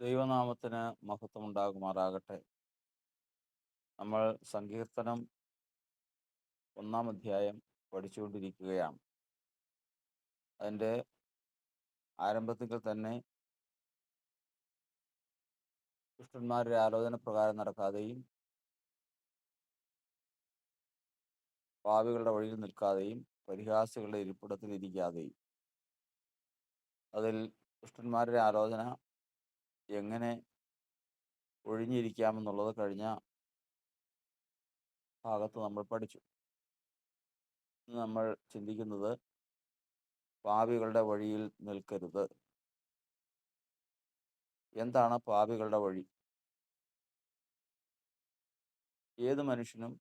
ദൈവനാമത്തിന് മഹത്വമുണ്ടാകുമാറാകട്ടെ. നമ്മൾ സങ്കീർത്തനം ഒന്നാം അധ്യായം പഠിച്ചുകൊണ്ടിരിക്കുകയാണ്. അതിന്റെ ആരംഭത്തിൽ തന്നെ ദുഷ്ടന്മാരുടെ ആലോചന പ്രകാരം നടക്കാതെയും പാവികളുടെ വഴിയിൽ നിൽക്കാതെയും പരിഹാസികളുടെ ഇരിപ്പിടത്തിൽ ഇരിക്കാതെയും അതിൽ ദുഷ്ടന്മാരുടെ ആലോചന എങ്ങനെ ഒഴിഞ്ഞിരിക്കാമെന്നുള്ളത് കഴിഞ്ഞ ഭാഗത്ത് നമ്മൾ പഠിച്ചു. നമ്മൾ ചിന്തിക്കുന്നത് പാപികളുടെ വഴിയിൽ നിൽക്കരുത്. എന്താണ് പാപികളുടെ വഴി? ഏത് മനുഷ്യനും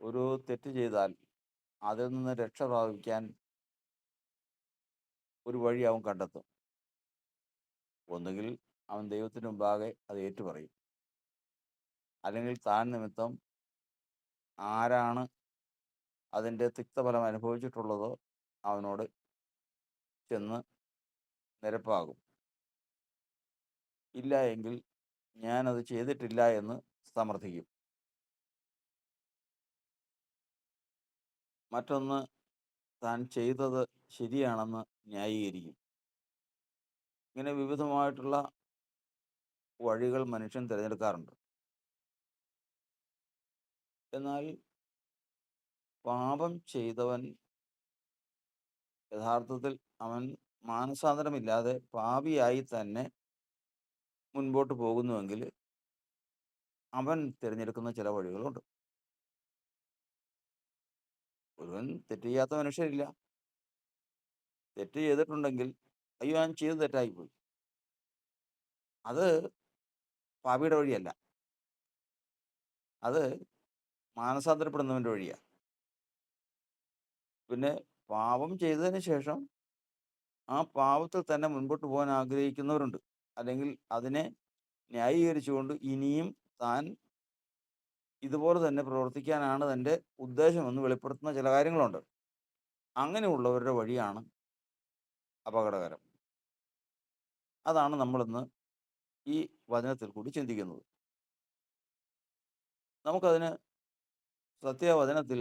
ഒരു തെറ്റ് ചെയ്താൽ അതിൽ നിന്ന് രക്ഷ പ്രാപിക്കാൻ ഒരു വഴി അവൻ കണ്ടെത്തും ഒന്നുകിൽ അവൻ ദൈവത്തിന് മുമ്പാകെ അത് ഏറ്റുപറയും. അല്ലെങ്കിൽ താൻ നിമിത്തം ആരാണ് അതിന്റെ തിക്തഫലം അനുഭവിച്ചിട്ടുള്ളതോ അവനോട് ചെന്ന് നിരപ്പാകും. ഇല്ല എങ്കിൽ ഞാനത് ചെയ്തിട്ടില്ല എന്ന് സമർത്ഥിക്കും. മറ്റൊന്ന് താൻ ചെയ്തത് ശരിയാണെന്ന് ന്യായീകരിക്കും. ഇങ്ങനെ വിവിധമായിട്ടുള്ള വഴികൾ മനുഷ്യൻ തിരഞ്ഞെടുക്കാറുണ്ട്. എന്നാൽ പാപം ചെയ്തവൻ യഥാർത്ഥത്തിൽ അവൻ മാനസാന്തരമില്ലാതെ പാപിയായി തന്നെ മുൻപോട്ട് പോകുന്നുവെങ്കിൽ അവൻ തിരഞ്ഞെടുക്കുന്ന ചില വഴികളുണ്ട്. ഒരുവൻ തെറ്റ് ചെയ്യാത്ത മനുഷ്യരില്ല. തെറ്റ് ചെയ്തിട്ടുണ്ടെങ്കിൽ അയ്യോ ഞാൻ ചെയ്ത് തെറ്റായിപ്പോയി. അത് പാപിയുടെ വഴിയല്ല. അത് മാനസാന്തരപ്പെടുന്നവന്റെ വഴിയാണ് പിന്നെ പാപം ചെയ്തതിന് ശേഷം ആ പാപത്തിൽ തന്നെ മുൻപോട്ട് പോകാൻ ആഗ്രഹിക്കുന്നവരുണ്ട്. അല്ലെങ്കിൽ അതിനെ ന്യായീകരിച്ചുകൊണ്ട് ഇനിയും താൻ ഇതുപോലെ തന്നെ പ്രവർത്തിക്കാനാണ് തന്റെ ഉദ്ദേശമെന്ന് വെളിപ്പെടുത്തുന്ന ചില കാര്യങ്ങളുണ്ട്. അങ്ങനെയുള്ളവരുടെ വഴിയാണ് അപകടകരം. അതാണ് നമ്മളിന്ന് ഈ വചനത്തിൽ കൂടി ചിന്തിക്കുന്നത്. നമുക്കതിന് സത്യവചനത്തിൽ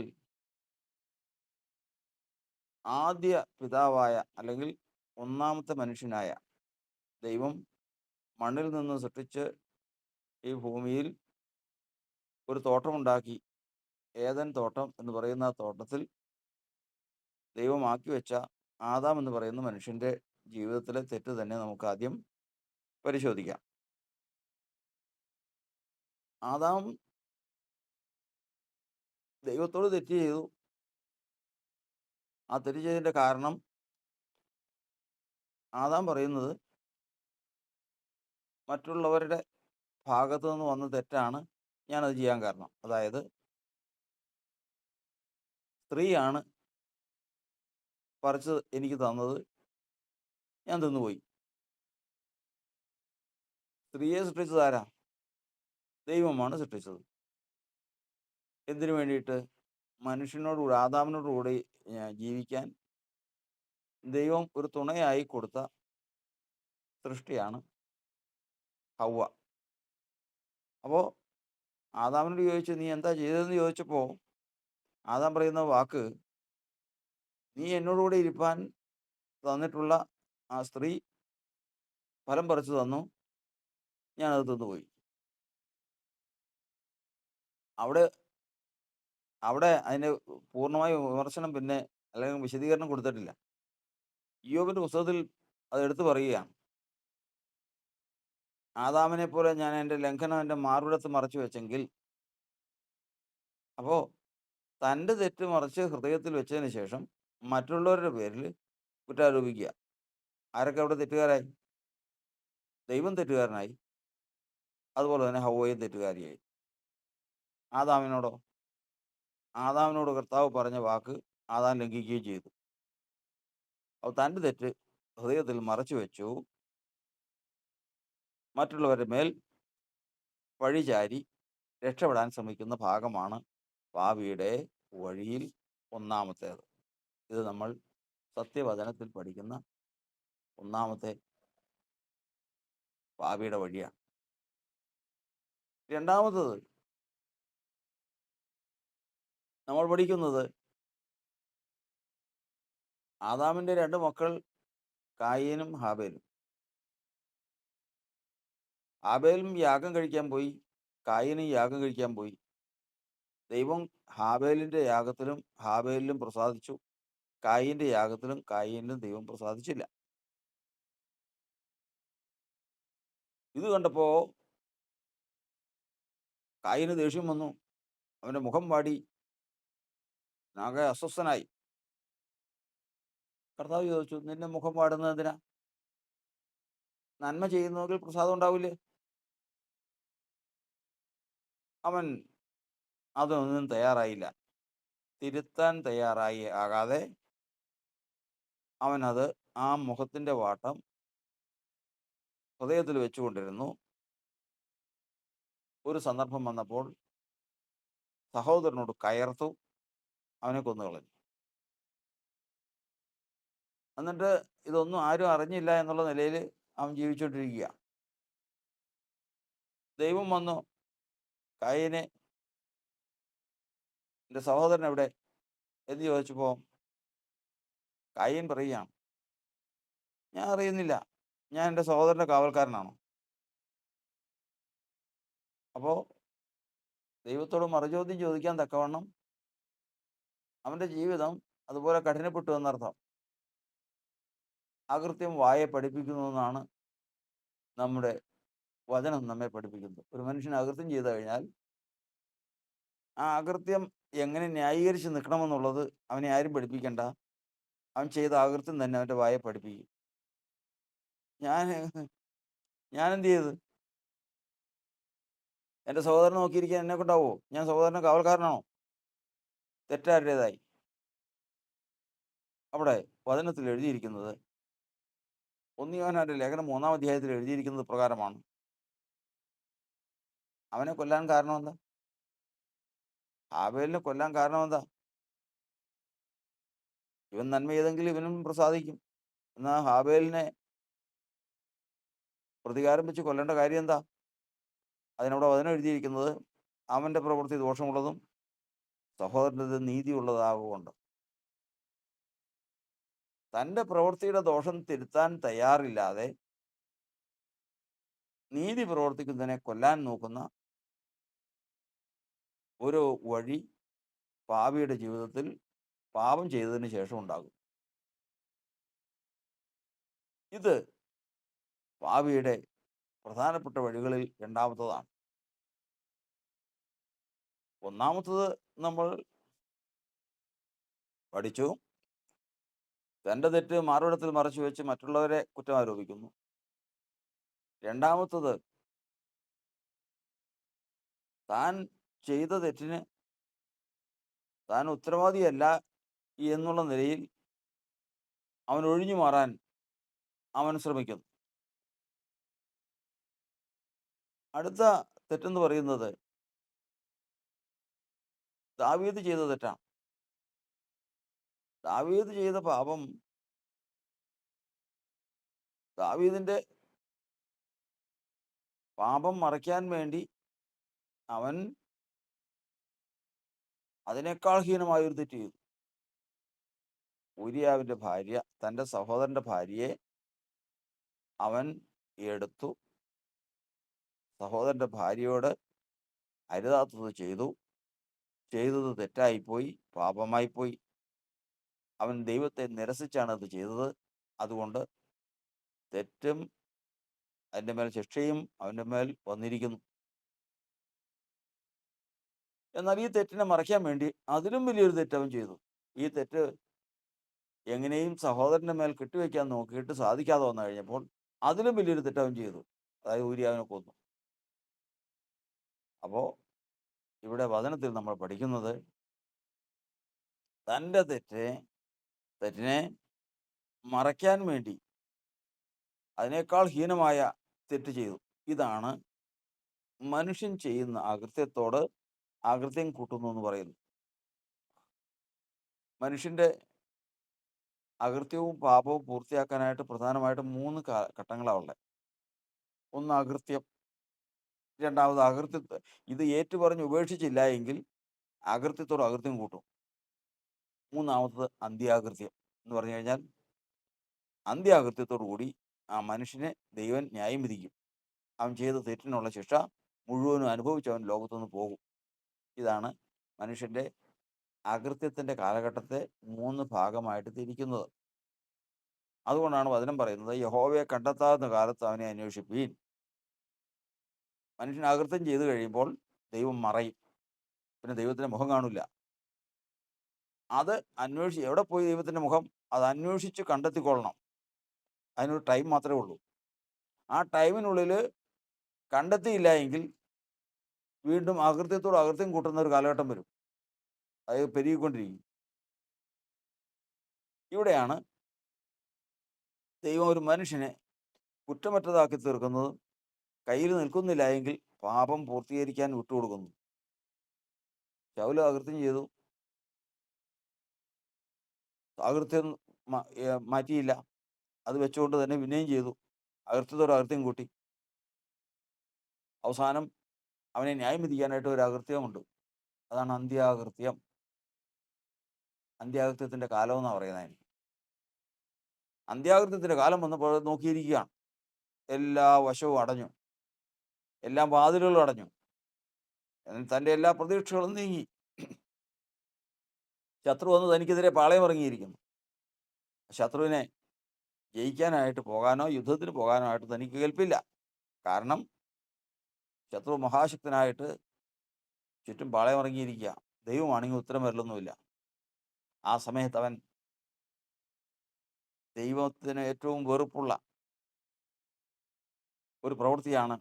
ആദ്യ പിതാവായ അല്ലെങ്കിൽ ഒന്നാമത്തെ മനുഷ്യനായ ദൈവം മണ്ണിൽ നിന്ന് സൃഷ്ടിച്ച് ഈ ഭൂമിയിൽ ഒരു തോട്ടമുണ്ടാക്കി ഏതൻ തോട്ടം എന്ന് പറയുന്ന തോട്ടത്തിൽ ദൈവമാക്കി വെച്ച ആദാം എന്ന് പറയുന്ന മനുഷ്യന്റെ ജീവിതത്തിലെ തെറ്റ് തന്നെ നമുക്ക് ആദ്യം പരിശോധിക്കാം. ആദാം ദൈവത്തോട് തെറ്റ് ചെയ്തു. ആ തെറ്റ് ചെയ്തതിന്റെ കാരണം ആദാം പറയുന്നത് മറ്റുള്ളവരുടെ ഭാഗത്തു നിന്ന് വന്ന തെറ്റാണ് ഞാനത് ചെയ്യാൻ കാരണം. അതായത് സ്ത്രീയാണ് പറിച്ച് എനിക്ക് തന്നത് ഞാൻ തിന്നുപോയി. സ്ത്രീയെ സൃഷ്ടിച്ചത് ആരാ ദൈവമാണ് സൃഷ്ടിച്ചത്. എന്തിനു വേണ്ടിയിട്ട്? മനുഷ്യനോടുകൂടി ആദാമിനോടുകൂടി ജീവിക്കാൻ ദൈവം ഒരു തുണയായി കൊടുത്ത സൃഷ്ടിയാണ് ഹൗവ. അപ്പോൾ ആദാമിനോട് ചോദിച്ചു നീ എന്താ ചെയ്തതെന്ന് ചോദിച്ചപ്പോൾ ആദാം പറയുന്ന വാക്ക് നീ എന്നോടുകൂടെ ഇരിപ്പാൻ തന്നിട്ടുള്ള ആ സ്ത്രീ ഫലം പറിച്ചു തന്നു. ഞാനത് തിന്നുപോയി. അവിടെ അവിടെ അതിന് പൂർണമായ വിമർശനം പിന്നെ അല്ലെങ്കിൽ വിശദീകരണം കൊടുത്തിട്ടില്ല. യോബിന്റെ പുസ്തകത്തിൽ അത് എടുത്തു പറയുകയാണ്. ആദാമിനെ പോലെ ഞാൻ എന്റെ ലംഘനം എന്റെ മാർവിടത്ത് മറച്ചു വെച്ചെങ്കിൽ അപ്പോൾ തന്റെ തെറ്റ് മറച്ച് ഹൃദയത്തിൽ വെച്ചതിന് ശേഷം മറ്റുള്ളവരുടെ പേരിൽ കുറ്റാരോപിക്കുക. ആരൊക്കെ അവിടെ തെറ്റുകാരായി? ദൈവം തെറ്റുകാരനായി. അതുപോലെ തന്നെ ഹവോയും തെറ്റുകാരിയായി. ആദാമിനോടോ? ആദാമിനോട് കർത്താവ് പറഞ്ഞ വാക്ക് ആദാം ലംഘിക്കുകയും ചെയ്തു. അപ്പോൾ തന്റെ തെറ്റ് ഹൃദയത്തിൽ മറച്ചു വെച്ചു. മറ്റുള്ളവരുടെ മേൽ വഴിചാരി രക്ഷപ്പെടാൻ ശ്രമിക്കുന്ന ഭാഗമാണ് ഭാവിയുടെ വഴിയിൽ ഒന്നാമത്തേത്. ഇത് നമ്മൾ സത്യവചനത്തിൽ പഠിക്കുന്ന ഒന്നാമത്തെ പാപിയുടെ വഴിയാണ്. രണ്ടാമത്തത് നമ്മൾ പഠിക്കുന്നത് ആദാമിന്റെ രണ്ട് മക്കൾ കായേനും ഹാബേലും. ഹാബേലും യാഗം കഴിക്കാൻ പോയി കായനും യാഗം കഴിക്കാൻ പോയി. ദൈവം ഹാബേലിന്റെ യാഗത്തിലും ഹാബേലിലും പ്രസാദിച്ചു. കായിന്റെ യാഗത്തിലും കായിനിലും ദൈവം പ്രസാദിച്ചില്ല. ഇത് കണ്ടപ്പോ കായിന് ദേഷ്യം വന്നു. അവന്റെ മുഖം വാടി. നാഗ അസ്വസ്ഥനായി. കർത്താവ് ചോദിച്ചു നിന്റെ മുഖം വാടുന്നത് എന്തിനാ? നന്മ ചെയ്യുന്നതിൽ പ്രസാദം ഉണ്ടാവില്ലേ? അവൻ അതൊന്നും തയ്യാറായില്ല. തിരുത്താൻ തയ്യാറായി ആകാതെ അവനത് ആ മുഖത്തിന്റെ വാട്ടം ഹൃദയത്തിൽ വെച്ചുകൊണ്ടിരുന്നു. ഒരു സന്ദർഭം വന്നപ്പോൾ സഹോദരനോട് കയർത്തു അവനെ കൊന്നുകളഞ്ഞു എന്നിട്ട് ഇതൊന്നും ആരും അറിഞ്ഞില്ല എന്നുള്ള നിലയിൽ അവൻ ജീവിച്ചുകൊണ്ടിരിക്കുക. ദൈവം വന്നു കായനെ എന്റെ സഹോദരൻ എവിടെ? എന്ന് ചോദിച്ചപ്പോൾ കായൻ പറയുകയാണ്. ഞാൻ അറിയുന്നില്ല. ഞാൻ എന്റെ സഹോദരന്റെ കാവൽക്കാരനാണോ. അപ്പോൾ ദൈവത്തോട് മറുചോദ്യം ചോദിക്കാൻ തക്കവണ്ണം അവന്റെ ജീവിതം അതുപോലെ കഠിനപ്പെട്ടു എന്നർത്ഥം. അകൃത്യം വായെ പഠിപ്പിക്കുന്നു എന്നാണ് നമ്മുടെ വചനം നമ്മെ പഠിപ്പിക്കുന്നത്. ഒരു മനുഷ്യൻ അകൃത്യം ചെയ്തു കഴിഞ്ഞാൽ ആ അകൃത്യം എങ്ങനെ ന്യായീകരിച്ച് നിൽക്കണമെന്നുള്ളത് അവനെ ആരും പഠിപ്പിക്കണ്ട. അവൻ ചെയ്ത അകൃത്യം തന്നെ അവന്റെ വായെ പഠിപ്പിക്കും. ഞാൻ ഞാൻ എന്ത് ചെയ്ത്? എന്റെ സഹോദരൻ നോക്കിയിരിക്കാൻ എന്നെ കൊണ്ടാവോ? ഞാൻ സഹോദരന് കാവൽക്കാരനാണോ തെറ്റാരുടേതായി. അവിടെ വചനത്തിൽ എഴുതിയിരിക്കുന്നത് ഒന്നിയോനാന്റെ ലേഖനം മൂന്നാം അധ്യായത്തിൽ എഴുതിയിരിക്കുന്നത് പ്രകാരമാണ്. അവനെ കൊല്ലാൻ കാരണം എന്താ? ഹാബേലിനെ കൊല്ലാൻ കാരണം എന്താ? ഇവൻ നന്മ ചെയ്തെങ്കിൽ ഇവനും പ്രസാദിക്കും. എന്നാൽ ഹാബേലിനെ പ്രതികാരം വെച്ച് കൊല്ലേണ്ട കാര്യം എന്താ? അതിനവിടെ വചനം എഴുതിയിരിക്കുന്നത് അവന്റെ പ്രവൃത്തി ദോഷമുള്ളതും സഹോദരന്റെ നീതിയുള്ളതാകൊണ്ട്. തന്റെ പ്രവൃത്തിയുടെ ദോഷം തിരുത്താൻ തയ്യാറില്ലാതെ നീതി പ്രവർത്തിക്കുന്നതിനെ കൊല്ലാൻ നോക്കുന്ന ഒരു വഴി പാപിയുടെ ജീവിതത്തിൽ പാപം ചെയ്തതിന് ശേഷം ഉണ്ടാകും. ഇത് പാപിയുടെ പ്രധാനപ്പെട്ട വഴികളിൽ രണ്ടാമത്തതാണ്. ഒന്നാമത്തത് നമ്മൾ പഠിച്ചു. തന്റെ തെറ്റ് മാറിടത്തിൽ മറച്ചു വെച്ച് മറ്റുള്ളവരെ കുറ്റം ആരോപിക്കുന്നു. രണ്ടാമത്തത് താൻ ചെയ്ത തെറ്റിന് താൻ ഉത്തരവാദിയല്ല എന്നുള്ള നിലയിൽ അവൻ ഒഴിഞ്ഞു മാറാൻ അവൻ ശ്രമിക്കുന്നു. അടുത്ത തെറ്റെന്ന് പറയുന്നത് ദാവീദ് ചെയ്ത തെറ്റാണ് ദാവീദ് ചെയ്ത പാപം ദാവീദിന്റെ പാപം മറയ്ക്കാൻ വേണ്ടി അവൻ അതിനേക്കാൾ ഹീനമായ ഒരു തെറ്റ് ചെയ്തു. ഊരിയാവിന്റെ ഭാര്യ തന്റെ സഹോദരന്റെ ഭാര്യയെ അവൻ എടുത്തു സഹോദരന്റെ ഭാര്യയോട് അരുതാത്തത് ചെയ്തു. ചെയ്തത് തെറ്റായിപ്പോയി പാപമായിപ്പോയി. അവൻ ദൈവത്തെ നിരസിച്ചാണ് അത് ചെയ്തത്. അതുകൊണ്ട് തെറ്റും അതിന്റെ മേൽ ശിക്ഷയും അവന്റെ മേൽ വന്നിരിക്കുന്നു. എന്നാൽ ഈ തെറ്റിനെ മറയ്ക്കാൻ വേണ്ടി അതിലും വലിയൊരു തെറ്റ് അവൻ ചെയ്തു. ഈ തെറ്റ് എങ്ങനെയും സഹോദരന്റെ മേൽ കെട്ടിവെക്കാൻ നോക്കിയിട്ട് സാധിക്കാതെ വന്നു കഴിഞ്ഞപ്പോൾ അതിലും വലിയൊരു തെറ്റ് അവൻ ചെയ്തു. അതായത് അവനെ കൊന്നു. അപ്പോ ഇവിടെ വചനത്തിൽ നമ്മൾ പഠിക്കുന്നത് തന്റെ തെറ്റ് തെറ്റിനെ മറയ്ക്കാൻ വേണ്ടി അതിനേക്കാൾ ഹീനമായ തെറ്റ് ചെയ്തു. ഇതാണ് മനുഷ്യൻ ചെയ്യുന്ന അകൃത്യത്തോട് അകൃത്യം കൂട്ടുന്നു എന്ന് പറയുന്നു മനുഷ്യന്റെ അകൃത്യവും പാപവും പൂർത്തിയാക്കാനായിട്ട് പ്രധാനമായിട്ടും മൂന്ന് ഘട്ടങ്ങളാണ് ഉള്ളത്. ഒന്ന് അകൃത്യം രണ്ടാമത് അകൃത്യ ഇത് ഏറ്റുപറഞ്ഞ് ഉപേക്ഷിച്ചില്ല എങ്കിൽ അകൃത്യത്തോട് അകൃത്യം കൂട്ടും. മൂന്നാമത്തത് അന്ത്യാകൃത്യം എന്ന് പറഞ്ഞു കഴിഞ്ഞാൽ അന്ത്യാകൃത്യത്തോടു കൂടി ആ മനുഷ്യനെ ദൈവൻ ന്യായം വിധിക്കും. അവൻ ചെയ്ത തെറ്റിനുള്ള ശിക്ഷ മുഴുവനും അനുഭവിച്ചവൻ ലോകത്തുനിന്ന് പോകും. ഇതാണ് മനുഷ്യന്റെ അകൃത്യത്തിന്റെ കാലഘട്ടത്തെ മൂന്ന് ഭാഗമായിട്ട് തിരിക്കുന്നത്. അതുകൊണ്ടാണ് വചനം പറയുന്നത് യഹോവയെ കണ്ടെത്താവുന്ന കാലത്ത് അവനെ അന്വേഷിപ്പീൻ. മനുഷ്യൻ അകൃത്യം ചെയ്തു കഴിയുമ്പോൾ ദൈവം മറയും. പിന്നെ ദൈവത്തിന്റെ മുഖം കാണില്ല അത് അന്വേഷിച്ച് എവിടെ പോയി ദൈവത്തിന്റെ മുഖം? അത് അന്വേഷിച്ച് കണ്ടെത്തിക്കൊള്ളണം. അതിനൊരു ടൈം മാത്രമേ ഉള്ളൂ. ആ ടൈമിനുള്ളിൽ കണ്ടെത്തിയില്ല എങ്കിൽ വീണ്ടും അകൃത്യത്തോട് അകൃത്യം കൂട്ടുന്ന ഒരു കാലഘട്ടം വരും. അത് പെരുകിക്കൊണ്ടിരിക്കും. ഇവിടെയാണ് ദൈവം ഒരു മനുഷ്യനെ കുറ്റമറ്റതാക്കി തീർക്കുന്നതും. കയ്യിൽ നിൽക്കുന്നില്ല എങ്കിൽ പാപം പൂർത്തീകരിക്കാൻ വിട്ടുകൊടുക്കുന്നു. ശൗല അകൃത്യം ചെയ്തു. അകൃത്യം മാറ്റിയില്ല. അത് വെച്ചുകൊണ്ട് തന്നെ പിന്നെയും ചെയ്തു. അകൃത്യത്തോട് അകൃത്യം കൂട്ടി. അവസാനം അവനെ ന്യായം വിധിക്കാനായിട്ട് ഒരു അകൃത്യമുണ്ട്. അതാണ് അന്ത്യാകൃത്യം. അന്ത്യാകൃത്യത്തിന്റെ കാലം എന്നാണ് പറയുന്നത് അതിന്. അന്ത്യാകൃത്യത്തിന്റെ കാലം വന്നപ്പോൾ നോക്കിയിരിക്കുകയാണ്. എല്ലാ വശവും അടഞ്ഞു. എല്ലാ വാതിലുകളും അടഞ്ഞു. തന്റെ എല്ലാ പ്രതീക്ഷകളും നീങ്ങി. ശത്രു വന്ന് തനിക്കെതിരെ പാളയം ഇറങ്ങിയിരിക്കുന്നു. ശത്രുവിനെ ജയിക്കാനായിട്ട് പോകാനോ യുദ്ധത്തിന് പോകാനോ ആയിട്ട് തനിക്ക് കേൾപ്പില്ല കാരണം ശത്രു മഹാശക്തനായിട്ട് ചുറ്റും പാളയം ഇറങ്ങിയിരിക്കുക. ദൈവമാണെങ്കിൽ ഉത്തരം വരലൊന്നുമില്ല. ആ സമയത്ത് അവൻ ദൈവത്തിന് ഏറ്റവും വെറുപ്പുള്ള ഒരു പ്രവൃത്തിയാണ്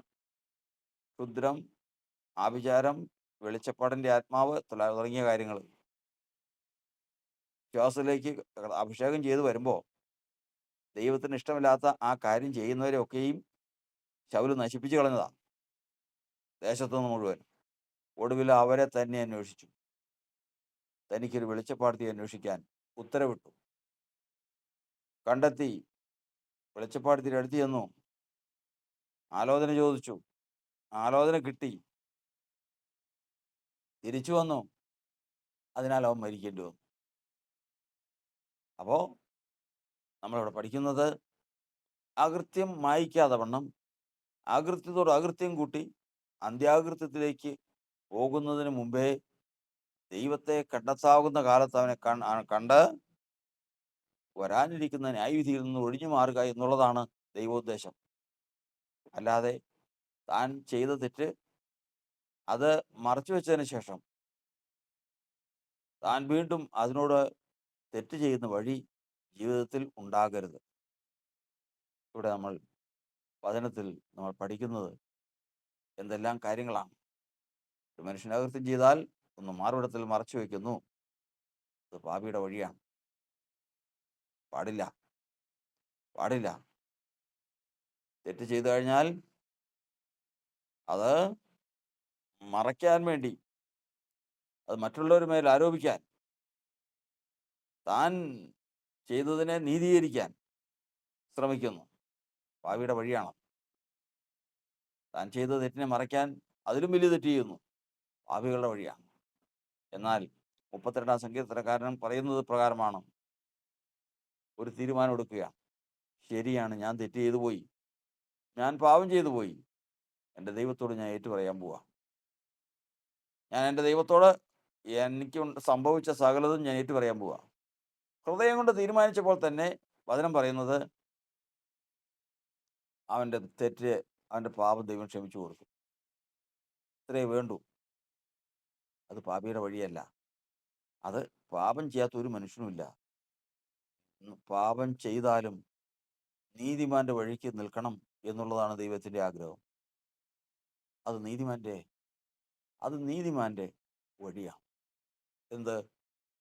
ക്ഷുദ്രം ആഭിചാരം വെളിച്ചപ്പാടിന്റെ ആത്മാവ് തുടങ്ങിയ കാര്യങ്ങൾ. വിശ്വാസത്തിലേക്ക് അഭിഷേകം ചെയ്തു വരുമ്പോൾ ദൈവത്തിന് ഇഷ്ടമില്ലാത്ത ആ കാര്യം ചെയ്യുന്നവരെ ഒക്കെയും ശൗൽ നശിപ്പിച്ചു കളഞ്ഞതാണ് ദേശത്തു നിന്ന് മുഴുവൻ ഒടുവിൽ അവരെ തന്നെ അന്വേഷിച്ചു. തനിക്കൊരു വെളിച്ചപ്പാടത്തി അന്വേഷിക്കാൻ ഉത്തരവിട്ടു. കണ്ടെത്തി. വെളിച്ചപ്പാടത്തിൽ അടുത്ത് ചെന്നു. ആലോചന ചോദിച്ചു. ആലോചന കിട്ടി. തിരിച്ചു വന്നു. അതിനാൽ അവൻ മരിക്കേണ്ടി വന്നു. അപ്പോൾ നമ്മളിവിടെ പഠിക്കുന്നത് അകൃത്യം മായിക്കാതെ വണ്ണം അകൃത്യത്തോട് അകൃത്യം കൂട്ടി അന്ത്യാകൃത്യത്തിലേക്ക് പോകുന്നതിന് മുമ്പേ ദൈവത്തെ കണ്ടെത്താവുന്ന കാലത്ത് അവനെ കണ്ട് വരാനിരിക്കുന്ന ന്യായവിധിയിൽ നിന്ന് ഒഴിഞ്ഞു മാറുക എന്നുള്ളതാണ് ദൈവോദ്ദേശം. അല്ലാതെ താൻ ചെയ്ത തെറ്റ് അത് മറച്ചു വെച്ചതിന് ശേഷം താൻ വീണ്ടും അതിനോട് തെറ്റ് ചെയ്യുന്ന വഴി ജീവിതത്തിൽ ഉണ്ടാകരുത്. ഇവിടെ നമ്മൾ വചനത്തിൽ നമ്മൾ പഠിക്കുന്നത് എന്തെല്ലാം കാര്യങ്ങളാണ്. ഒരു മനുഷ്യൻ അകൃത്യം ചെയ്താൽ ഒന്ന് മാർവിടത്തിൽ മറച്ചു വയ്ക്കുന്നു. അത് പാപിയുടെ വഴിയാണ്. പാടില്ല. പാടില്ല. തെറ്റ് ചെയ്തു കഴിഞ്ഞാൽ അത് മറയ്ക്കാൻ വേണ്ടി അത് മറ്റുള്ളവർ മേൽ ആരോപിക്കാൻ താൻ ചെയ്തതിനെ നീതീകരിക്കാൻ ശ്രമിക്കുന്നു. ഭാവിയുടെ വഴിയാണ്. താൻ ചെയ്ത തെറ്റിനെ മറയ്ക്കാൻ അതിലും വലിയ തെറ്റ് ചെയ്യുന്നു. ഭാവികളുടെ വഴിയാണ്. എന്നാൽ മുപ്പത്തിരണ്ടാം സങ്കീർത്തനക്കാരൻ പറയുന്നത് പ്രകാരമാണ്. ഒരു തീരുമാനം എടുക്കുക ശരിയാണ് ഞാൻ തെറ്റ് ചെയ്തു പോയി. ഞാൻ പാവം ചെയ്തു പോയി. എന്റെ ദൈവത്തോട് ഞാൻ ഏറ്റു പറയാൻ പോവാ. ഞാൻ എന്റെ ദൈവത്തോട് എനിക്ക് സംഭവിച്ച സകലതും ഞാൻ ഏറ്റു പറയാൻ പോവാ. ഹൃദയം കൊണ്ട് തീരുമാനിച്ചപ്പോൾ തന്നെ വചനം പറയുന്നത് അവന്റെ തെറ്റ് അവന്റെ പാപം ദൈവം ക്ഷമിച്ചു കൊടുത്തു ഇത്രേ വേണ്ടു. അത് പാപിയുടെ വഴിയല്ല. അത് പാപം ചെയ്യാത്ത ഒരു മനുഷ്യനുമില്ല പാപം ചെയ്താലും നീതിമാന്റെ വഴിക്ക് നിൽക്കണം എന്നുള്ളതാണ് ദൈവത്തിന്റെ ആഗ്രഹം. അത് നീതിമാന്റെ അത് നീതിമാന്റെ വഴിയാണ് എന്ത്?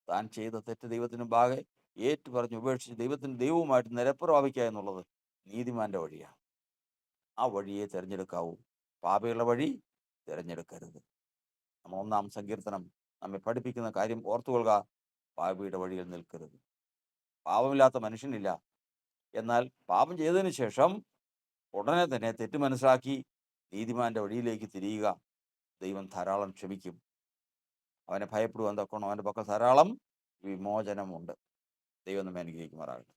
താൻ ചെയ്ത തെറ്റ് ദൈവത്തിന് ബാകെ ഏറ്റു പറഞ്ഞ് ഉപേക്ഷിച്ച് ദൈവത്തിന് ദൈവവുമായിട്ട് നിരപ്രാപിക്കുക എന്നുള്ളത് നീതിമാന്റെ വഴിയാണ് ആ വഴിയെ തിരഞ്ഞെടുക്കാവൂ. പാപയുള്ള വഴി തിരഞ്ഞെടുക്കരുത്. നമ്മൾ ഒന്നാം സങ്കീർത്തനം നമ്മെ പഠിപ്പിക്കുന്ന കാര്യം ഓർത്തുകൊള്ളുക. പാപിയുടെ വഴിയിൽ നിൽക്കരുത്. പാപമില്ലാത്ത മനുഷ്യനില്ല. എന്നാൽ പാപം ചെയ്തതിന് ശേഷം ഉടനെ തന്നെ തെറ്റ് മനസ്സിലാക്കി നീതിമാന്റെ വഴിയിലേക്ക് തിരിയുക. ദൈവം ധാരാളം ക്ഷമിക്കും. അവനെ ഭയപ്പെടുവാൻ തക്കണം അവന്റെ പക്കൽ ധാരാളം വിമോചനമുണ്ട്. ദൈവം നമ്മെ അനുഗ്രഹിക്കുമാറാകട്ടെ.